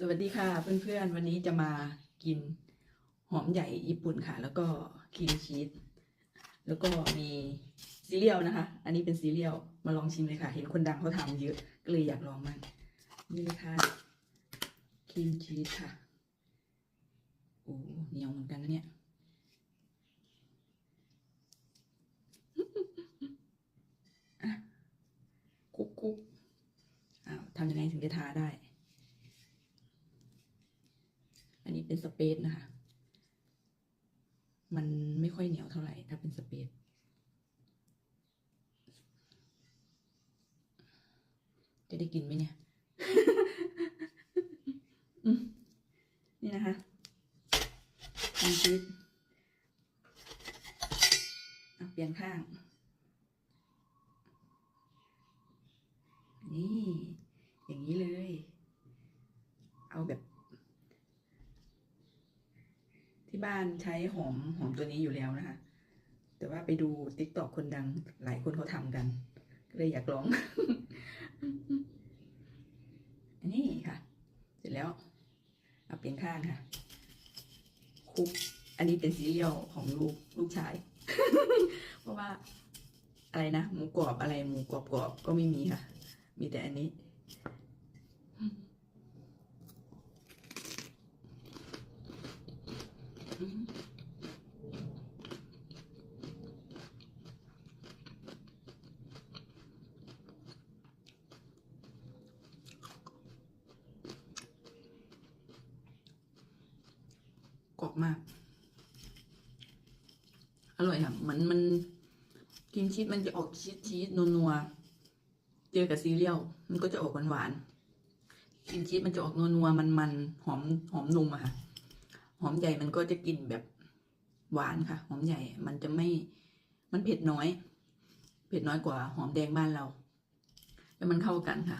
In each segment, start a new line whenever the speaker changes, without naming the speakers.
สวัสดีค่ะเพื่อนๆ วันนี้จะมากินหอมใหญ่ญี่ปุ่นค่ะ แล้วก็ครีมชีสแล้วก็มีซีเรียลนะคะ อันนี้เป็นซีเรียลมาลองชิมเลยค่ะ เห็นคนดังเขาทำเยอะก็เลยอยากลองมั่งนี่ค่ะครีมชีสค่ะโอ้เหนียวเหมือนกันนะเนี่ยอะคุกคุกอ้าวทำยังไงถึงจะทาได้ อันนี้ เป็นสเปซนะคะ มันไม่ค่อยเหนียวเท่าไหร่ถ้าเป็นสเปซจะได้กินไหมเนี่ย นี่นะคะมีชีสเปลี่ยนข้าง นี่ อย่างนี้เลย เอาแบบ ที่บ้าน ใช้หอมหอมตัวนี้อยู่แล้วนะคะ แต่ว่าไปดูติ๊กตอกคนดังหลายคนเขาทำกัน ก็เลยอยากลอง อันนี้ค่ะ เสร็จแล้ว เอาเปลี่ยนข้างค่ะคลุก อันนี้เป็นซีเรียลของลูกลูกชาย เพราะว่าอะไรนะ หมูกรอบอะไรหมูกรอบกรอบก็ไม่มีค่ะ มีแต่อันนี้ กรอบมาก อร่อยค่ะมันมันครีมชีสมันจะออกชีสชีสนัวๆเจอกับซีเรียลมันก็จะออกหวานๆครีมชีสมันจะออกนัวๆมันๆหอมหอมนุ่มอะค่ะ หอมใหญ่มันก็จะกลิ่นแบบหวานค่ะ หอมใหญ่มันจะไม่มันเผ็ดน้อย เผ็ดน้อยกว่าหอมแดงบ้านเรา แล้วมันเข้ากันค่ะ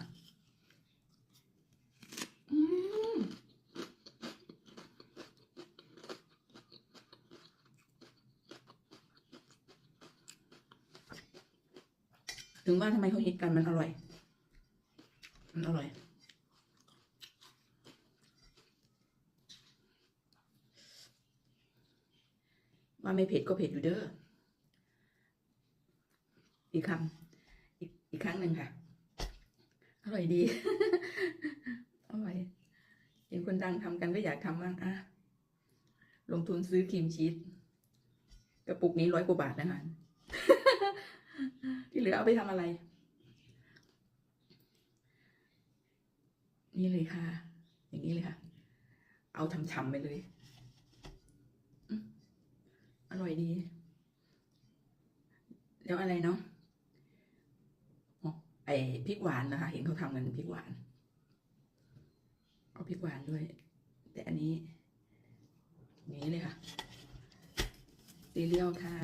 ถึงว่าทำไมเขาฮิตกันมันอร่อย มันอร่อย ว่าไม่เผ็ดก็เผ็ดอยู่เด้อ อีกคำอีกอีกครั้งหนึ่งค่ะ อร่อยดี อร่อย เห็นคนดังทำกันก็อยากทำบ้างอะ ลงทุนซื้อครีมชีสกระปุกนี้ร้อยกว่าบาทนะคะที่เหลือเอาไปทำอะไร นี่เลยค่ะ อย่างนี้เลยค่ะ เอาทำๆไปเลย ร่อยดี แล้วอะไรเนาะอ๋อไอพริกหวานนะคะ เห็นเขาทำกันพริกหวาน เอาพริกหวานด้วย แต่อันนี้อย่างนี้เลยค่ะซีเรียลค่ะ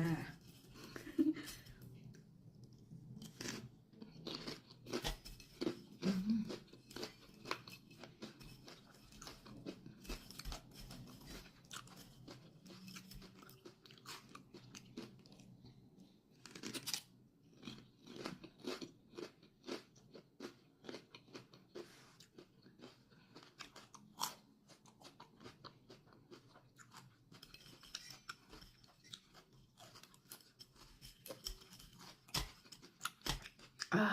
อ่า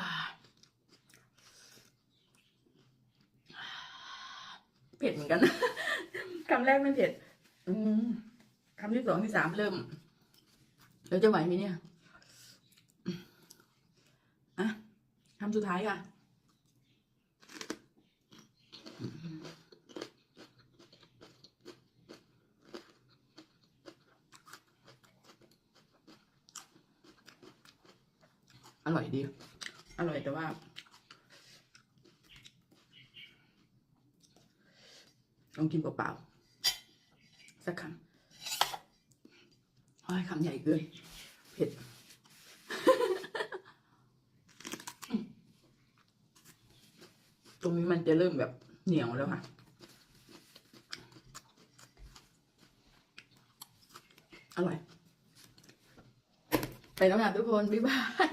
เผ็ดเหมือนกัน คำแรกไม่เผ็ด อืมคำที่สองที่สามเริ่มเราจะไหวไหมเนี่ยอะคำสุดท้ายค่ะอร่อยดี อร่อยแต่ว่า ลองกินเปล่าๆสักคำโอ้ยคำใหญ่เกินเผ็ดตรงนี้มันจะเริ่มแบบเหนียวแล้วค่ะอร่อย ไปแล้วค่ะทุกคน บ๊ายบาย